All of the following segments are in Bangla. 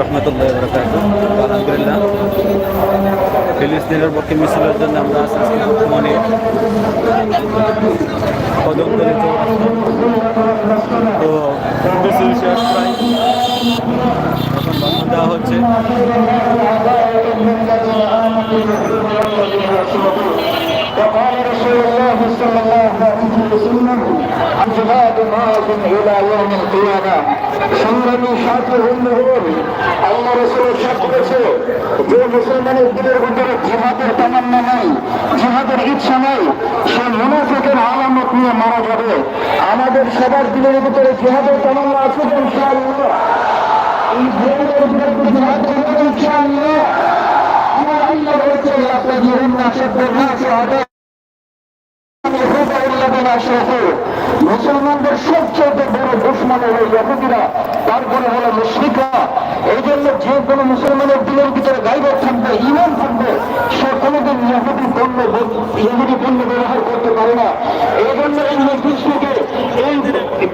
রহমতুল্লাহ বরকাত। আলহামদুলিল্লাহ। ফিলিস্তিনের পক্ষে মিছিলের জন্য আমরা মনে। পদক তো মিছিল শেষ দেওয়া হচ্ছে। الجهاد ماض الى يوم القيامه সংগ্রামী সাথী বন্ধুগণ আল্লাহ রসুলের সাথ করেছে যে মুসলমানের দিনের ভিতরে জিহাদের তামান্না নাই জিহাদের ইচ্ছা নাই সে মুনাফিকের আলামত নিয়ে মারা যাবে আমাদের সবার দিনের ভিতরে জিহাদের তামান্না আছে তো ইনশাআল্লাহ এই জিহাদের ভিতরে জিহাদের ইনশাআল্লাহ আমার আল্লাহ বলছে আপনার জীবন নাশক মুসলমানদের সবচেয়ে বড় দুশ্মন হলো ইহুদিরা তারপরে হলো মুশরিকরা। এই জন্য যে কোনো মুসলমানের দিনের ভিতরে গাইবার থাকবে ইমান থাকবে, সে কোনোদিন ইহুদি পণ্য ইহুদি পণ্য ব্যবহার করতে পারে না। এই জন্য এই নির্দিষ্টকে এই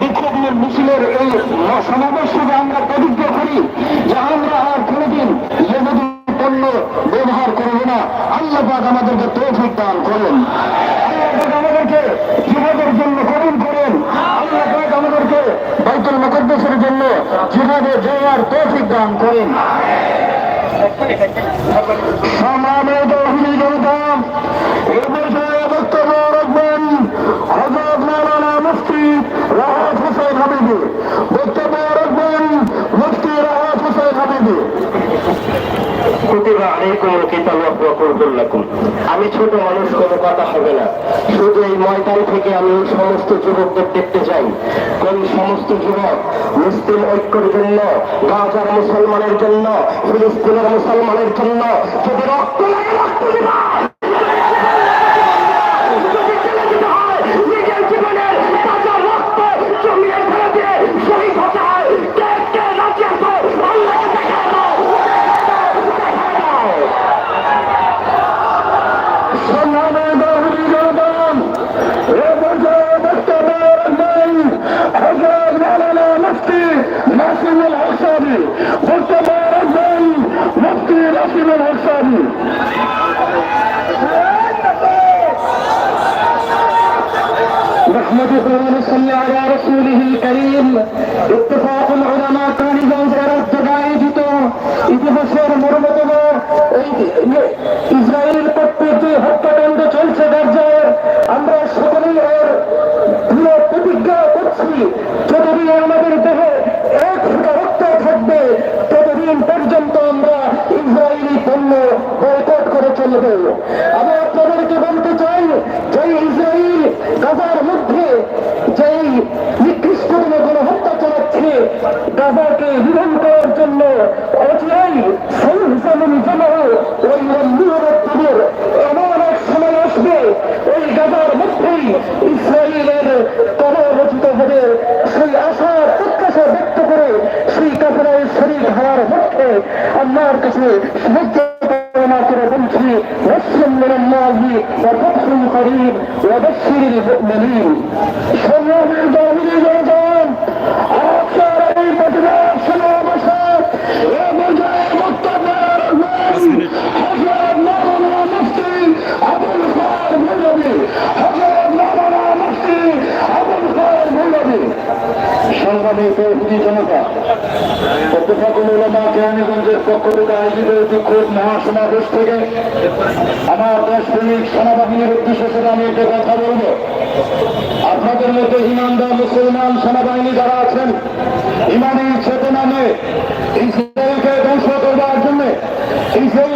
বিক্ষোভের মিছিলের এই সমাবেশ থেকে আমরা প্রতিজ্ঞা করি যে আমরা আর কোনোদিন ইহুদি পণ্য ব্যবহার করব না। আল্লাহ আমাদেরকে তৌফিক দান করুন। পাক আমাদেরকে জিহাদের জন্য কবুল করেন। আল্লাহ পাক আমাদেরকে বাইতুল মুকদ্দাসের জন্য জিহাদে যাওয়ার তৌফিক দান করেন। সম্মানিত জনতা এ বিষয়ে বক্তব্য রাখবেন হজরত মাওলানা মুফতি রাহাত হোসেন হাবিবি বক্তব্য রাখবেন মুফতি রাহাত হোসেন হাবিবি আমি ছোট মানুষ, কোনো কথা হবে না। শুধু এই ময়দান থেকে আমি সমস্ত যুবকদের দেখতে চাই। কোন সমস্ত যুবক মুসলিম ঐক্যের জন্য, গাজার মুসলমানের জন্য, ফিলিস্তিনের মুসলমানের জন্য যদি রক্ত লাগে, রক্ত বক্তব্য রাখবেন মুফতি নাসিমুল হকসাবি نحمده ونصلي على رسوله الكريم اتفاق العلماء কালীগঞ্জের উদ্যোগে আয়োজিত ইতিহাসের মর্মতম এই ইসরায়েল কর্তৃক যে হত্যাকাণ্ড চলছে আমি আপনাদেরকে বলতে চাই যে ইসরায়েল গাজার মধ্যে যেই নিকৃষ্টতম গণহত্যা চালাচ্ছে, গাজাকে বিধান করার জন্য সেই হিসাবে ওই নিরবদের এমন এক সময় আসবে, ওই গাজার মধ্যেই ইসরায়েলের কবর রচিত হবে। সেই আশা, প্রত্যাশা ব্যক্ত করে সেই কাপড়ের শরীর হওয়ার পক্ষে আল্লাহর কাছে সাহায্য কামনা করে বলছি মুসলিম মিনাল্লাহি ওয়া ফাতহুন করিম ওয়া আমার সেনাবাহিনীর উদ্দেশ্যে আমি একটা কথা বলব। আপনাদের মধ্যে ইমানদার মুসলমান সেনাবাহিনী যারা আছেন, ইমানের চেতনা নিয়ে ইসরায়েলকে ধ্বংস করবার জন্য ইসরায়েলকে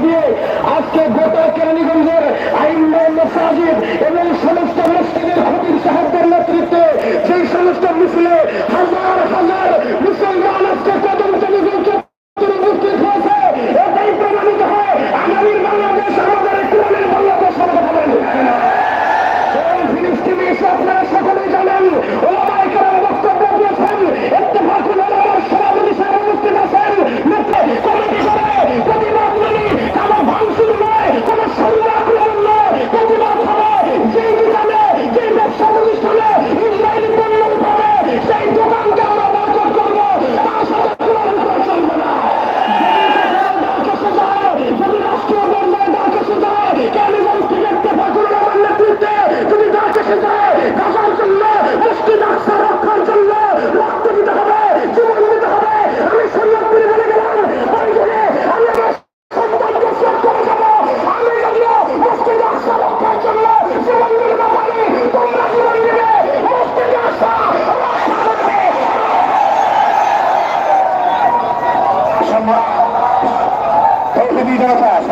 দিয়ে আজকে গোটা কেরানীগঞ্জের আইন মহম্মদ সাজিদ এবং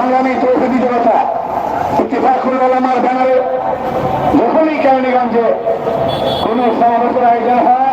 সংগ্রামী তৌফিদি জনতা ইতিফাকুল আলমার ব্যানারে। যখনই কেরানীগঞ্জে কোনো সমাবেশের আয়োজন হয়